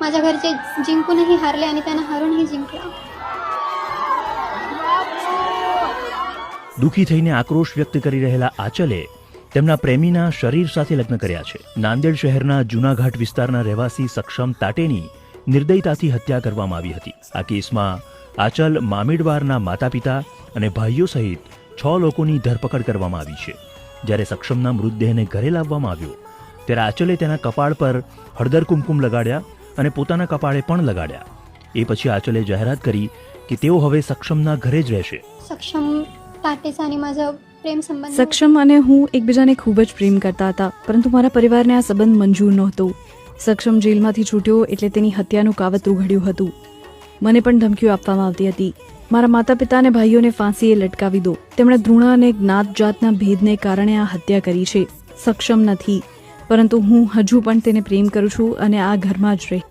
माझ्या घरचे जिंकूनही हारले आणि त्यांना हारूनही जिंकला દુઃખી થઈને આક્રોશ વ્યક્ત કરી રહેલા આચલે તેમના પ્રેમીના શરીર સાથે લગ્ન કર્યા છે નાંદેડ શહેરના જૂનાઘાટ વિસ્તારના રહેવાસી સક્ષમ તાટેની નિર્દયતાથી હત્યા કરવામાં આવી હતી આ કેસમાં આચલ મામીડવારના માતા પિતા અને ભાઈઓ સહિત છ લોકોની ધરપકડ કરવામાં આવી છે જ્યારે સક્ષમના મૃતદેહને ઘરે લાવવામાં આવ્યો ત્યારે આચલે તેના કપાળ પર હળદર કુમકુમ લગાડ્યા અને પોતાના કપાળે પણ લગાડ્યા. એ પછી આંચલે જાહેરાત કરી કે તેઓ હવે સક્ષમના ઘરે જ રહેશે. સક્ષમ સક્ષમ અને હું એકબીજાને ખૂબ જ પ્રેમ કરતા હતા પરંતુ મારા પરિવારને આ સંબંધ મંજૂર નહોતો. સક્ષમ જેલમાંથી છૂટ્યો એટલે તેની હત્યાનું કાવત ઉઘડ્યું હતું. મને પણ ધમકીઓ આપવામાં આવતી હતી. મારા માતા પિતા અને ભાઈઓને ફાંસીએ લટકાવી દો. તેમણે ધૃણા અને જ્ઞાત જાતના ભેદને કારણે આ હત્યા કરી છે. સક્ષમ નથી. પરંતુ હું હજુ પણ તેને પ્રેમ કરું છું અને આ ઘરમાં જ રહે